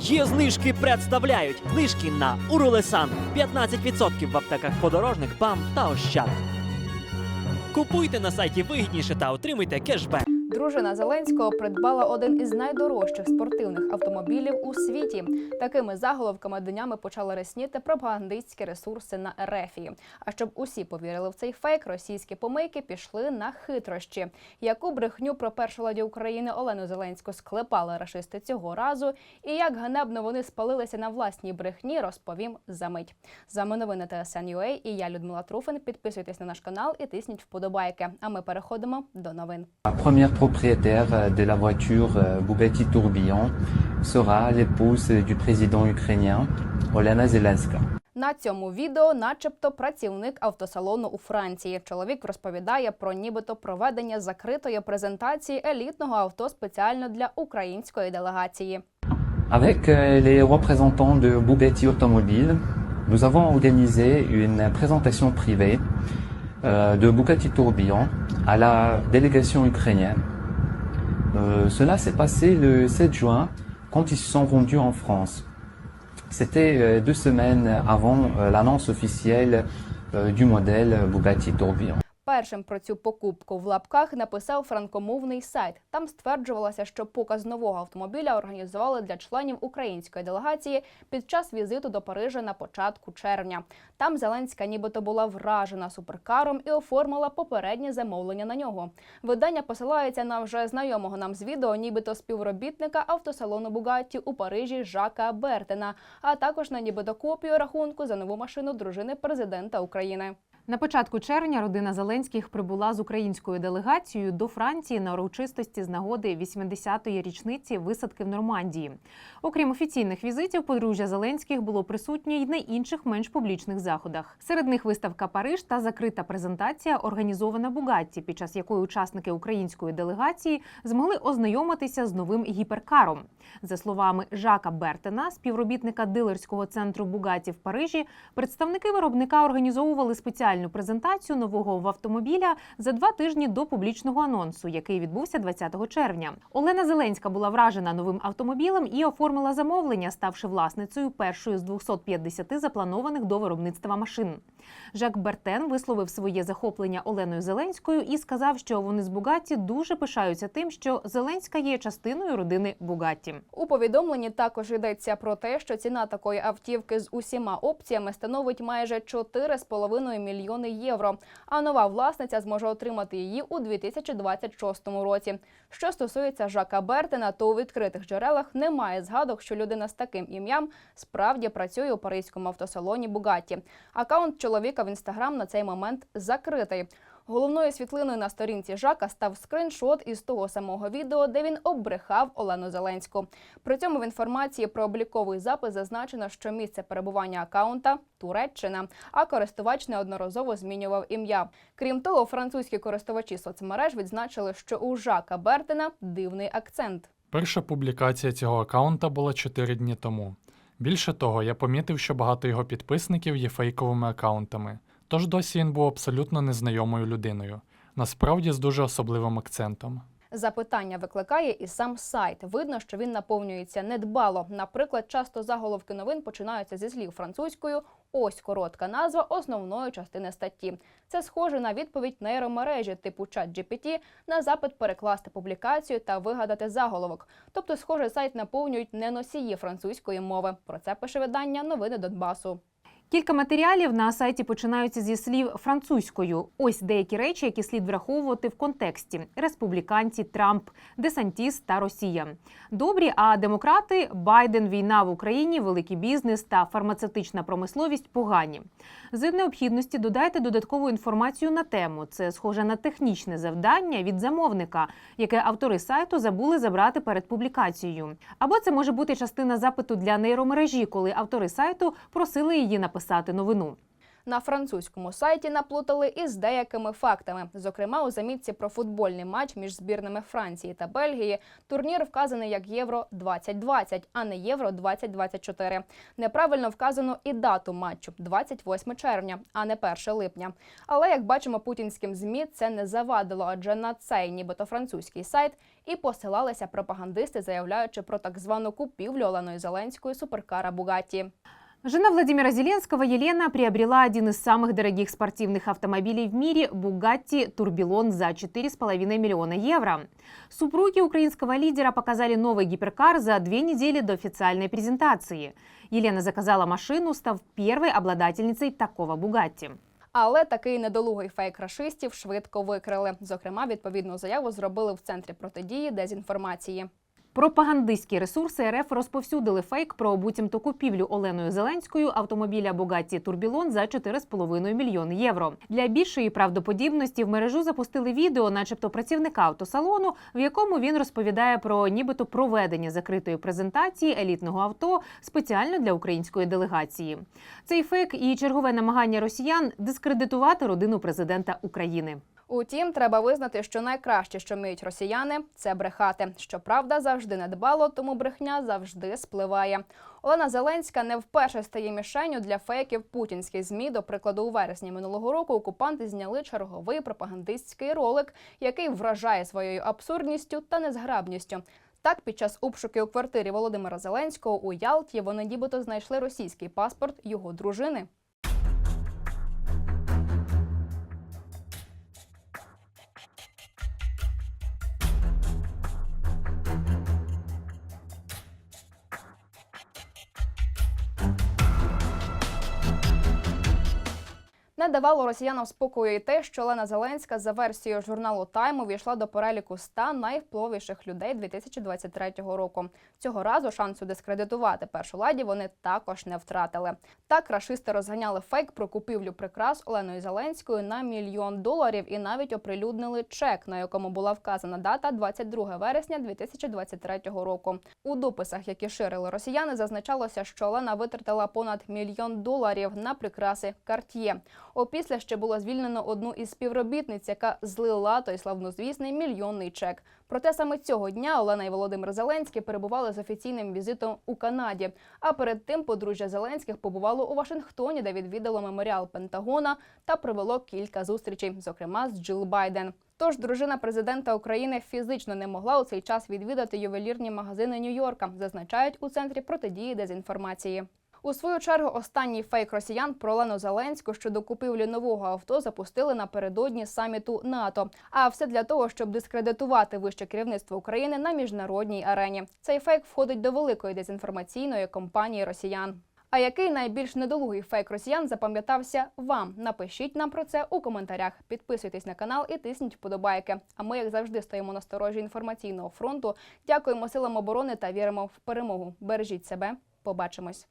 Є знижки представляють знижки на Урулесан 15% в аптеках подорожник, ПАМ та Ощад. Купуйте на сайті вигідніше та отримуйте кешбек. Дружина Зеленського придбала один із найдорожчих спортивних автомобілів у світі. Такими заголовками днями почали ресніти пропагандистські ресурси на Ерефії. А щоб усі повірили в цей фейк, російські помийки пішли на хитрощі. Яку брехню про першу ладі України Олену Зеленську склепали рашисти цього разу, і як ганебно вони спалилися на власній брехні, розповім за мить. З вами новини TSN.ua і я Людмила Труфин. Підписуйтесь на наш канал і тисніть вподобайки. А ми переходимо до новин. Première propriétaire euh, de la voiture euh, Bugatti Tourbillon sera l'épouse du président ukrainien Olena Zelenska. На цьому відео, начебто, працівник автосалону у Франції. Чоловік розповідає про нібито проведення закритої презентації елітного авто спеціально для української делегації. Avec euh, les représentants de Bugatti Automobile, nous avons organisé une présentation privée euh, de Bugatti Tourbillon à la délégation ukrainienne. Euh, cela s'est passé le 7 juin quand ils se sont rendus en France. C'était euh, deux semaines avant euh, l'annonce officielle du modèle Bugatti Tourbillon. Першим про цю покупку в лапках написав франкомовний сайт. Там стверджувалося, що показ нового автомобіля організували для членів української делегації під час візиту до Парижа на початку червня. Там Зеленська нібито була вражена суперкаром і оформила попереднє замовлення на нього. Видання посилається на вже знайомого нам з відео, нібито співробітника автосалону Бугатті у Парижі Жака Бертена, а також на нібито копію рахунку за нову машину дружини президента України. На початку червня родина Зеленських прибула з українською делегацією до Франції на урочистості з нагоди 80-ї річниці висадки в Нормандії. Окрім офіційних візитів, подружжя Зеленських було присутнє й на інших менш публічних заходах. Серед них виставка Париж та закрита презентація, організована Бугатті, під час якої учасники української делегації змогли ознайомитися з новим гіперкаром. За словами Жака Бертена, співробітника дилерського центру Бугатті в Парижі, представники виробника організовували спеціальну презентацію нового автомобіля за два тижні до публічного анонсу, який відбувся 20 червня. Олена Зеленська була вражена новим автомобілем і оформила замовлення, ставши власницею першої з 250 запланованих до виробництва машин. Жак Бертен висловив своє захоплення Оленою Зеленською і сказав, що вони з Бугатті дуже пишаються тим, що Зеленська є частиною родини Бугатті. У повідомленні також йдеться про те, що ціна такої автівки з усіма опціями становить майже 4,5 мільйони євро. А нова власниця зможе отримати її у 2026 році. Що стосується Жака Бертена, то у відкритих джерелах немає згадок, що людина з таким ім'ям справді працює у паризькому автосалоні Бугатті. Акаунт чоловіка в інстаграм на цей момент закритий. Головною світлиною на сторінці Жака став скриншот із того самого відео, де він обрехав Олену Зеленську. При цьому в інформації про обліковий запис зазначено, що місце перебування акаунта Туреччина, а користувач неодноразово змінював ім'я. Крім того, французькі користувачі соцмереж відзначили, що у Жака Бертена дивний акцент. Перша публікація цього аккаунта була 4 дні тому. Більше того, я помітив, що багато його підписників є фейковими аккаунтами, тож досі він був абсолютно незнайомою людиною, насправді з дуже особливим акцентом. Запитання викликає і сам сайт. Видно, що він наповнюється недбало. Наприклад, часто заголовки новин починаються зі слів французькою. Ось коротка назва основної частини статті. Це схоже на відповідь нейромережі типу ChatGPT на запит перекласти публікацію та вигадати заголовок. Тобто, схоже, сайт наповнюють не носії французької мови. Про це пише видання новини Донбасу. Кілька матеріалів на сайті починаються зі слів французькою. Ось деякі речі, які слід враховувати в контексті: республіканці, Трамп, Десантіс та Росія. Добрі, а демократи Байден, війна в Україні, великий бізнес та фармацевтична промисловість погані. З необхідності додайте додаткову інформацію на тему. Це схоже на технічне завдання від замовника, яке автори сайту забули забрати перед публікацією. Або це може бути частина запиту для нейромережі, коли автори сайту просили її написати новину. На французькому сайті наплутали із деякими фактами. Зокрема, у замітці про футбольний матч між збірними Франції та Бельгії турнір вказаний як Євро 2020, а не Євро 2024. Неправильно вказано і дату матчу 28 червня, а не 1 липня. Але як бачимо, путінським змі це не завадило, адже на цей, нібито французький сайт, і посилалися пропагандисти, заявляючи про так звану купівлю Оленою Зеленською суперкара Бугатті. Жена Владимира Зеленского Елена приобрела один из самых дорогих спортивных автомобилей в мире – Bugatti Tourbillon за 4,5 миллиона евро. Супруги украинского лидера показали новый гиперкар за две недели до официальной презентации. Елена заказала машину, став первой обладательницей такого Bugatti. Але такий недолугий фейк рашистів швидко викрили. Зокрема, відповідну заяву зробили в центрі протидії дезінформації. Пропагандистські ресурси РФ розповсюдили фейк про буцімто купівлю Оленою Зеленською автомобіля Bugatti Tourbillon за 4,5 мільйони євро. Для більшої правдоподібності в мережу запустили відео, начебто працівника автосалону, в якому він розповідає про нібито проведення закритої презентації елітного авто спеціально для української делегації. Цей фейк і чергове намагання росіян дискредитувати родину президента України. Утім, треба визнати, що найкраще, що вміють росіяни, це брехати. Щоправда, завжди недбало, тому брехня завжди спливає. Олена Зеленська не вперше стає мішенню для фейків путінських змі. До прикладу, у вересні минулого року окупанти зняли черговий пропагандистський ролик, який вражає своєю абсурдністю та незграбністю. Так, під час обшуків у квартирі Володимира Зеленського у Ялті вони нібито знайшли російський паспорт його дружини. Не давало росіянам спокою і те, що Олена Зеленська за версією журналу Тайм увійшла до переліку 100 найвпливовіших людей 2023 року. Цього разу шансу дискредитувати першу ладі вони також не втратили. Так рашисти розганяли фейк про купівлю прикрас Оленою Зеленською на мільйон доларів і навіть оприлюднили чек, на якому була вказана дата 22 вересня 2023 року. У дописах, які ширили росіяни, зазначалося, що Олена витратила понад мільйон доларів на прикраси Cartier. Опісля ще було звільнено одну із співробітниць, яка злила той славнозвісний мільйонний чек. Проте саме цього дня Олена і Володимир Зеленський перебували з офіційним візитом у Канаді. А перед тим подружжя Зеленських побувало у Вашингтоні, де відвідало меморіал Пентагона та провело кілька зустрічей, зокрема з Джил Байден. Тож дружина президента України фізично не могла у цей час відвідати ювелірні магазини Нью-Йорка, зазначають у центрі протидії дезінформації. У свою чергу останній фейк росіян про Олену Зеленську щодо купівлі нового авто запустили напередодні саміту НАТО. А все для того, щоб дискредитувати вище керівництво України на міжнародній арені. Цей фейк входить до великої дезінформаційної кампанії росіян. А який найбільш недолугий фейк росіян запам'ятався вам? Напишіть нам про це у коментарях. Підписуйтесь на канал і тисніть вподобайки. А ми, як завжди, стоїмо на сторожі інформаційного фронту. Дякуємо силам оборони та віримо в перемогу. Бережіть себе. Побачимось.